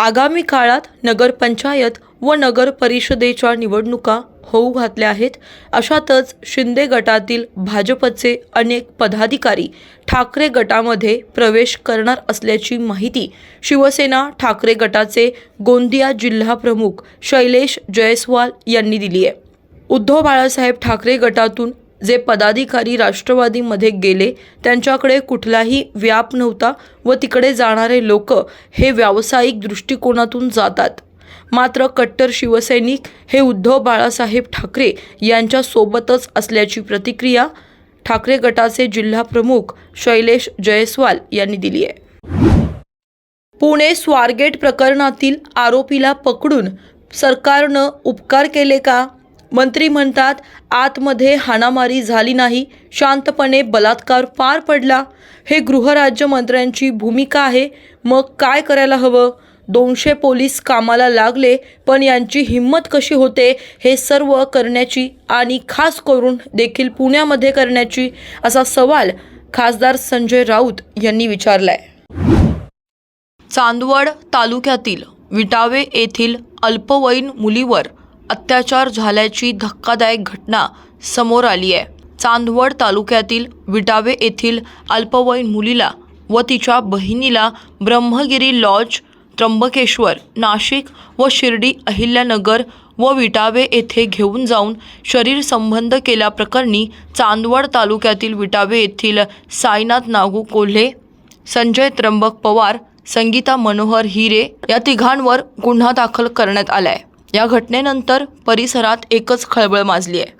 आगामी काळात नगरपंचायत व नगर परिषदेच्या निवडणुका होऊ घातल्या आहेत. अशातच शिंदे गटातील भाजपचे अनेक पदाधिकारी ठाकरे गटामध्ये प्रवेश करणार असल्याची माहिती शिवसेना ठाकरे गटाचे गोंदिया जिल्हा प्रमुख शैलेश जयस्वाल यांनी दिली आहे. उद्धव बाळासाहेब ठाकरे गटातून जे पदाधिकारी राष्ट्रवादीमध्ये गेले त्यांच्याकडे कुठलाही व्याप नव्हता व तिकडे जाणारे लोक हे व्यावसायिक दृष्टिकोनातून जातात. मात्र कट्टर शिवसैनिक हे उद्धव बाळासाहेब ठाकरे यांच्यासोबतच असल्याची प्रतिक्रिया ठाकरे गटाचे जिल्हा प्रमुख शैलेश जयस्वाल यांनी दिली आहे. पुणे स्वारगेट प्रकरणातील आरोपीला पकडून सरकारनं उपकार केले का? मंत्री म्हणतात आतमध्ये हाणामारी झाली नाही शांतपणे बलात्कार पार पडला. हे गृहराज्यमंत्र्यांची भूमिका आहे. मग काय करायला हवं? दोनशे पोलीस कामाला लागले पण यांची हिंमत कशी होते हे सर्व करण्याची आणि खास करून देखील पुण्यामध्ये करण्याची असा सवाल खासदार संजय राऊत यांनी विचारलाय. चांदवड तालुक्यातील विटावे येथील अल्पवयीन मुलीवर अत्याचार झाल्याची धक्कादायक घटना समोर आली आहे. चांदवड तालुक्यातील विटावे येथील अल्पवयीन मुलीला व तिच्या बहिणीला ब्रह्मगिरी लॉज त्र्यंबकेश्वर नाशिक व शिर्डी अहिल्यानगर व विटावे येथे घेऊन जाऊन शरीर संबंध केल्याप्रकरणी चांदवड तालुक्यातील विटावे येथील साईनाथ नागू कोल्हे संजय त्र्यंबक पवार संगीता मनोहर हिरे या तिघांवर गुन्हा दाखल करण्यात आलाय. या घटनेनंतर परिसरात एकच खळबळ माजली आहे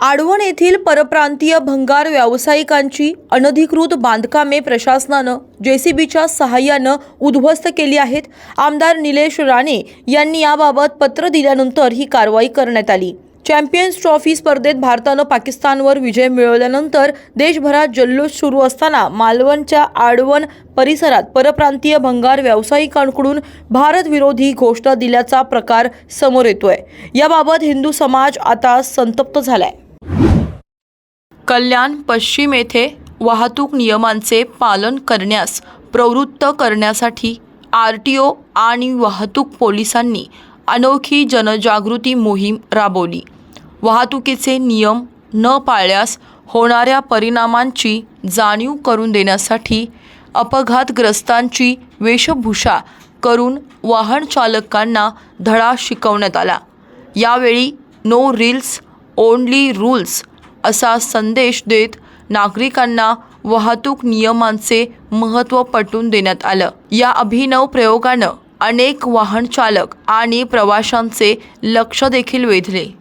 आडवण येथील परप्रांतीय भंगार व्यावसायिकांची अनधिकृत बांधकामे प्रशासनानं जेसीबीच्या सहाय्यानं उद्ध्वस्त केली आहेत. आमदार निलेश राणे यांनी याबाबत पत्र दिल्यानंतर ही कारवाई करण्यात आली. चॅम्पियन्स ट्रॉफी स्पर्धेत भारतानं पाकिस्तानवर विजय मिळवल्यानंतर देशभरात जल्लोष सुरू असताना मालवणच्या आडवण परिसरात परप्रांतीय भंगार व्यावसायिकांकडून भारतविरोधी घोषणा दिल्याचा प्रकार समोर येतोय. याबाबत हिंदू समाज आता संतप्त झालाय. कल्याण पश्चिम येथे वाहतूक नियमांचे पालन करण्यास प्रवृत्त करण्यासाठी आर टी ओ आणि वाहतूक पोलिसांनी अनोखी जनजागृती मोहीम राबवली. वाहतुकीचे नियम न पाळल्यास होणाऱ्या परिणामांची जाणीव करून देण्यासाठी अपघातग्रस्तांची वेशभूषा करून वाहन चालकांना धडा शिकवण्यात आला. यावेळी नो रील्स ओनली रूल्स असा संदेश देत नागरिकांना वाहतूक नियमांचे महत्त्व पटवून देण्यात आलं. या अभिनव प्रयोगानं अनेक वाहन चालक आणि प्रवाशांचे लक्ष देखील वेधले.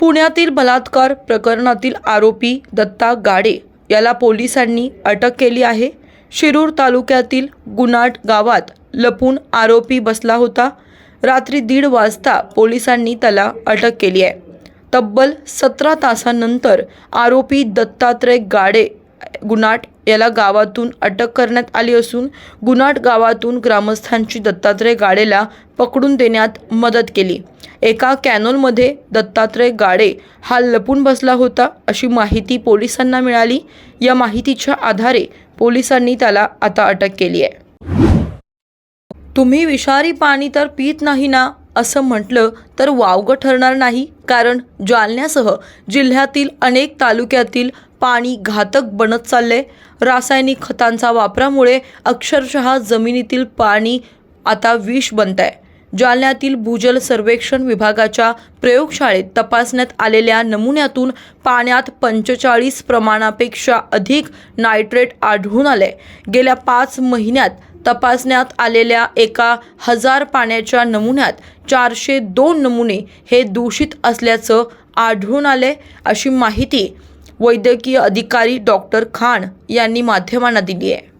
पुण्यातील बलात्कार प्रकरणातील आरोपी दत्ता गाडे याला पोलिसांनी अटक केली आहे. शिरूर तालुक्यातील गुनाट गावात लपून आरोपी बसला होता. रात्री दीड वाजता पोलिसांनी त्याला अटक केली आहे. तब्बल सतरा तासानंतर आरोपी दत्तात्रय गाडे गुनाट याला गावातून अटक करण्यात आली असून गुनाट गावातून ग्रामस्थांची दत्तात्रय गाडेला पकडून देण्यात मदत केली. एका कॅनोलमध्ये दत्तात्रय गाडे हा लपून बसला होता अशी माहिती पोलिसांना मिळाली. या माहितीच्या आधारे पोलिसांनी त्याला आता अटक केली आहे. तुम्ही विषारी पाणी तर पित नाही ना असं म्हटलं तर वावगं ठरणार नाही कारण जालन्यासह जिल्ह्यातील अनेक तालुक्यातील पाणी घातक बनत चाललंय. रासायनिक खतांचा वापरामुळे अक्षरशः जमिनीतील पाणी आता विष बनत आहे जालन्यातील भूजल सर्वेक्षण विभागाच्या प्रयोगशाळेत तपासण्यात आलेल्या नमुन्यातून पाण्यात पंचेचाळीस प्रमाणापेक्षा अधिक नायट्रेट आढळून आले. गेल्या पाच महिन्यात तपासण्यात आलेल्या एका हजार पाण्याच्या नमुन्यात चारशे दोन नमुने हे दूषित असल्याचं आढळून आले अशी माहिती वैद्यकीय अधिकारी डॉक्टर खान यांनी माध्यमांना दिली आहे.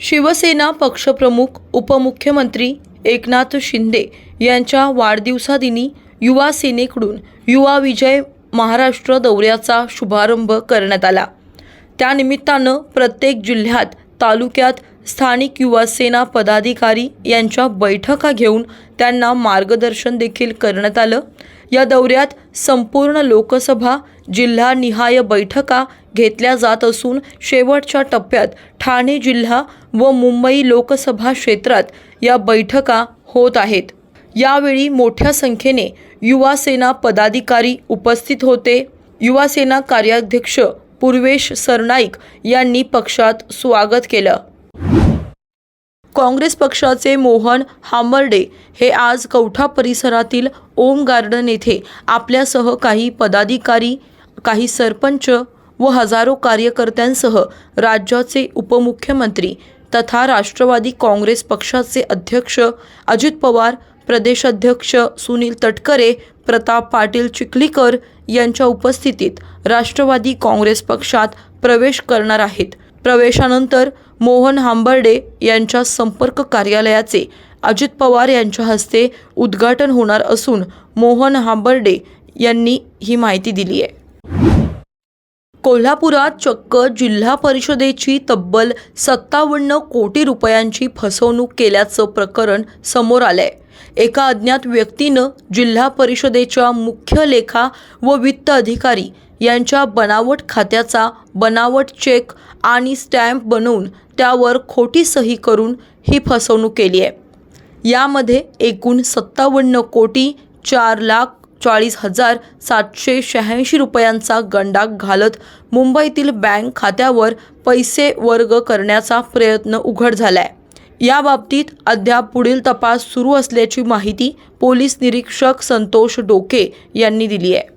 शिवसेना पक्षप्रमुख उपमुख्यमंत्री एकनाथ शिंदे यांच्या वाढदिवसादिनी युवा सेनेकडून युवा विजय महाराष्ट्र दौऱ्याचा शुभारंभ करण्यात आला. त्यानिमित्तानं प्रत्येक जिल्ह्यात तालुक्यात स्थानिक युवा सेना पदाधिकारी यांच्या बैठका घेऊन त्यांना मार्गदर्शन देखील करण्यात आलं. या दौऱ्यात संपूर्ण लोकसभा जिल्हानिहाय बैठका घेतल्या जात असून शेवटच्या टप्प्यात ठाणे जिल्हा व मुंबई लोकसभा क्षेत्रात या बैठका होत आहेत. यावेळी मोठ्या संख्येने युवा सेना पदाधिकारी उपस्थित होते. युवा सेना कार्याध्यक्ष पूर्वेश सरनाईक यांनी पक्षात स्वागत केलं. काँग्रेस पक्षाचे मोहन हांबर्डे हे आज कवठा परिसरातील ओम गार्डन येथे आपल्यासह काही पदाधिकारी काही सरपंच व हजारो कार्यकर्त्यांसह राज्याचे उपमुख्यमंत्री तथा राष्ट्रवादी काँग्रेस पक्षाचे अध्यक्ष अजित पवार प्रदेशाध्यक्ष सुनील तटकरे प्रताप पाटील चिखलीकर यांच्या उपस्थितीत राष्ट्रवादी काँग्रेस पक्षात प्रवेश करणार आहेत. प्रवेशानंतर मोहन हांबर्डे यांच्या संपर्क कार्यालयाचे अजित पवार यांच्या हस्ते उद्घाटन होणार असून मोहन हांबर्डे यांनी ही माहिती दिली आहे. कोल्हापुरात चक्क जिल्हा परिषदेची तब्बल सत्तावन्न कोटी रुपयांची फसवणूक केल्याचं प्रकरण समोर आलंय. एका अज्ञात व्यक्तीनं जिल्हा परिषदेच्या मुख्य लेखा व वित्त अधिकारी यांच्या बनावट खात्याचा बनावट चेक आणि स्टॅम्प बनवून त्यावर खोटी सही करून ही फसवणूक केली आहे. यामध्ये एकूण सत्तावन्न कोटी चार लाख चाळीस हजार सातशे शहाऐंशी रुपयांचा गंडा घालत मुंबईतील बँक खात्यावर पैसे वर्ग करण्याचा प्रयत्न उघड झालाय. याबाबतीत अद्याप पुढील तपास सुरू असल्याची माहिती पोलीस निरीक्षक संतोष डोके यांनी दिली आहे.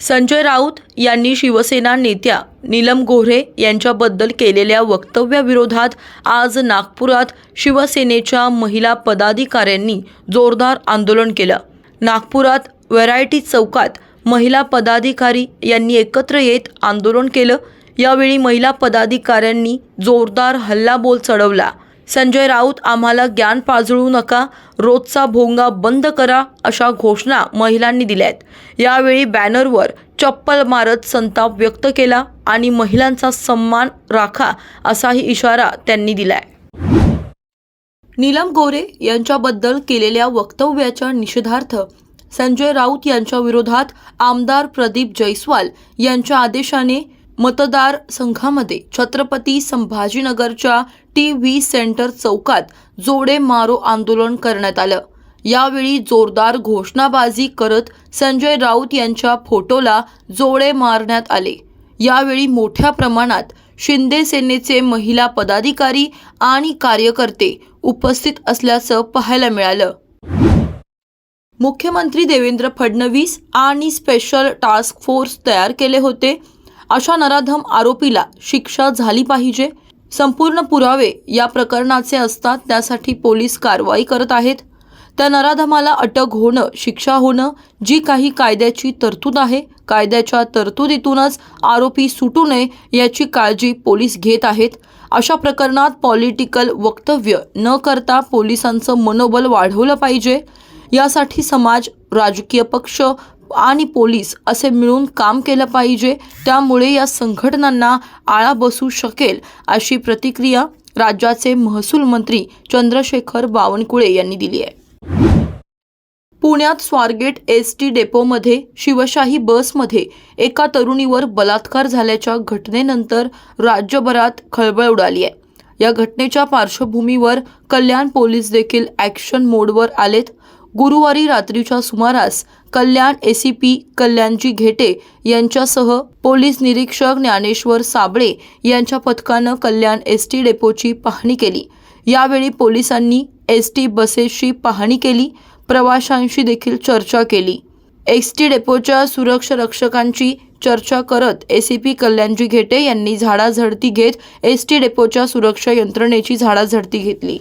संजय राऊत यांनी शिवसेना नेत्या नीलम गोऱ्हे यांच्याबद्दल केलेल्या वक्तव्याविरोधात आज नागपुरात शिवसेनेच्या महिला पदाधिकाऱ्यांनी जोरदार आंदोलन केलं. नागपुरात व्हरायटी चौकात महिला पदाधिकारी यांनी एकत्र येत आंदोलन केलं. यावेळी महिला पदाधिकाऱ्यांनी जोरदार हल्लाबोल चढवला. संजय राऊत आम्हाला ज्ञान पाजळू नका रोजचा भोंगा बंद करा अशा घोषणा महिलांनी दिल्यात. यावेळी बॅनरवर चप्पल मारत संताप व्यक्त केला आणि महिलांचा सन्मान राखा असाही इशारा त्यांनी दिलाय. नीलम गोरे यांच्याबद्दल केलेल्या वक्तव्याच्या निषेधार्थ संजय राऊत यांच्या विरोधात आमदार प्रदीप जैस्वाल यांच्या आदेशाने मतदार संघामध्ये छत्रपती संभाजीनगरच्या टी व्ही सेंटर चौकात जोडे मारो आंदोलन करण्यात आलं. यावेळी जोरदार घोषणाबाजी करत संजय राऊत यांच्या फोटोला जोडे मारण्यात आले. यावेळी मोठ्या प्रमाणात शिंदे सेनेचे महिला पदाधिकारी आणि कार्यकर्ते उपस्थित असल्याचं पाहायला मिळालं. मुख्यमंत्री देवेंद्र फडणवीस आणि स्पेशल टास्क फोर्स तयार केले होते. अशा नराधम आरोपीला शिक्षा झाली पाहिजे. संपूर्ण पुरावे या प्रकरणाचे असतात त्यासाठी पोलीस कारवाई करत आहेत. त्या नराधमाला अटक होणं शिक्षा होणं जी काही कायद्याची तरतूद आहे कायद्याच्या तरतुदीतूनच आरोपी सुटू नये याची काळजी पोलीस घेत आहेत. अशा प्रकरणात पॉलिटिकल वक्तव्य न करता पोलिसांचं मनोबल वाढवलं पाहिजे. यासाठी समाज राजकीय पक्ष आणि पोलीस असे मिळून काम केलं पाहिजे. त्यामुळे या संघटनांना आळा बसू शकेल अशी प्रतिक्रिया राज्याचे महसूल मंत्री चंद्रशेखर बावनकुळे यांनी दिली आहे. पुण्यात स्वारगेट एस टी डेपोमध्ये शिवशाही बसमध्ये एका तरुणीवर बलात्कार झाल्याच्या घटनेनंतर राज्यभरात खळबळ उडाली आहे. या घटनेच्या पार्श्वभूमीवर कल्याण पोलीस देखील ॲक्शन मोडवर आलेत. गुरुवारी रात्रीच्या सुमारास कल्याण एसीपी कल्याणजी घेटे यांच्यासह पोलीस निरीक्षक ज्ञानेश्वर साबळे यांच्या पथकानं कल्याण एस टी डेपोची पाहणी केली. यावेळी पोलिसांनी एस टी बसेसची पाहणी केली. प्रवाशांशी देखील चर्चा केली. एस टी डेपोच्या सुरक्षा रक्षकांची चर्चा करत एसीपी कल्याणजी घेटे यांनी झाडाझडती घेत एस टी डेपोच्या सुरक्षा यंत्रणेची झाडाझडती घेतली.